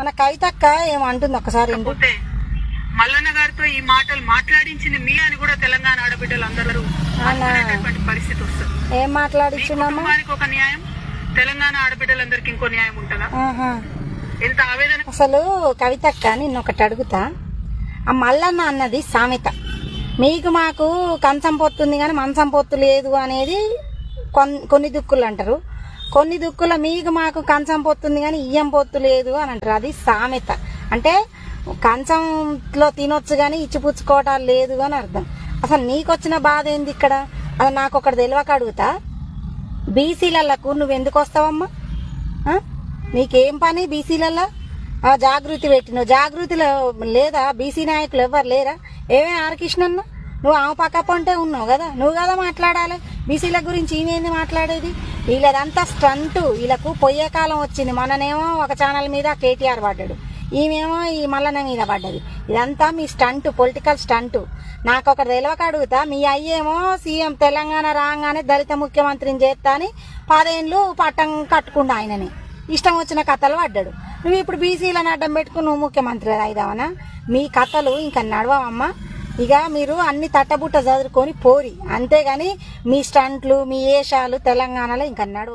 మన కవితక్క ఏమంటుంది ఒకసారి మల్లన్న గారితో ఈ మాటలు మాట్లాడించింది మీ అని కూడా తెలంగాణ ఆడబిడ్డలు అందరూ పరిస్థితి వస్తుంది. ఏం మీ మాట్లాడిచ్చున్నామా కుటుంబానికి ఒక న్యాయం తెలంగాణ ఆడబిడ్డలందరికీ ఇంకో న్యాయం ఉంటుందా. ఎంత ఆవేదన? అసలు కవితక్క నిన్న ఒకటి అడుగుతా. ఆ మల్లన్న అన్నది సామెత. మీకు మాకు కంచం పొత్తుంది కానీ మంచం పొత్తు లేదు అనేది కొన్- కొన్ని దుక్కులు అంటారు. కొన్ని దుక్కుల మీకు మాకు కంచం పొత్తుంది కానీ ఇయ్యం పొత్తు లేదు అని అంటారు. అది సామెత. అంటే కంచంలో తినొచ్చు కానీ ఇచ్చిపుచ్చుకోవటాలు లేదు అని అర్థం. అసలు నీకొచ్చిన బాధ ఏంది ఇక్కడ? అది నాకు ఒకటి తెలియక అడుగుతా. బీసీలకు నువ్వు ఎందుకు వస్తావమ్మా? నీకేం పని బీసీలలో జాగృతి పెట్టినావు. జాగృతిలో లేదా బీసీ నాయకులు ఎవరు లేరా? ఏమే ఆరకృష్ణన్న? నువ్వు ఆమె పక్క పొంటే ఉన్నావు కదా? నువ్వు కదా మాట్లాడాలి? బీసీల గురించి ఈమెంది మాట్లాడేది? వీళ్ళదంతా స్టంట్. వీళ్ళకు పొయ్యే కాలం వచ్చింది. మననేమో ఒక ఛానల్ మీద కేటీఆర్ పడ్డాడు. ఈమెమో ఈ మల్లన మీద పడ్డది. ఇదంతా మీ స్టంట్ పొలిటికల్ స్టంట్. నాకు ఒక తెలియక అడుగుతా. మీ అయ్యేమో సీఎం తెలంగాణ రాగానే దళిత ముఖ్యమంత్రిని చేస్తా అని పదేళ్ళు పట్టం కట్టుకుండా ఆయనని. ఇష్టం వచ్చిన కథలు పడ్డాడు. నువ్వు ఇప్పుడు బీసీలను అడ్డం పెట్టుకుని నువ్వు ముఖ్యమంత్రి అయిదావనా? మీ కథలు ఇంకా నడవమ్మా ఇక మీరు అన్ని తట్టబుట్ట చదువుకొని పోరి. అంతేగాని మీ స్టంట్లు మీ ఏషాలు తెలంగాణలో ఇంకన్నాడు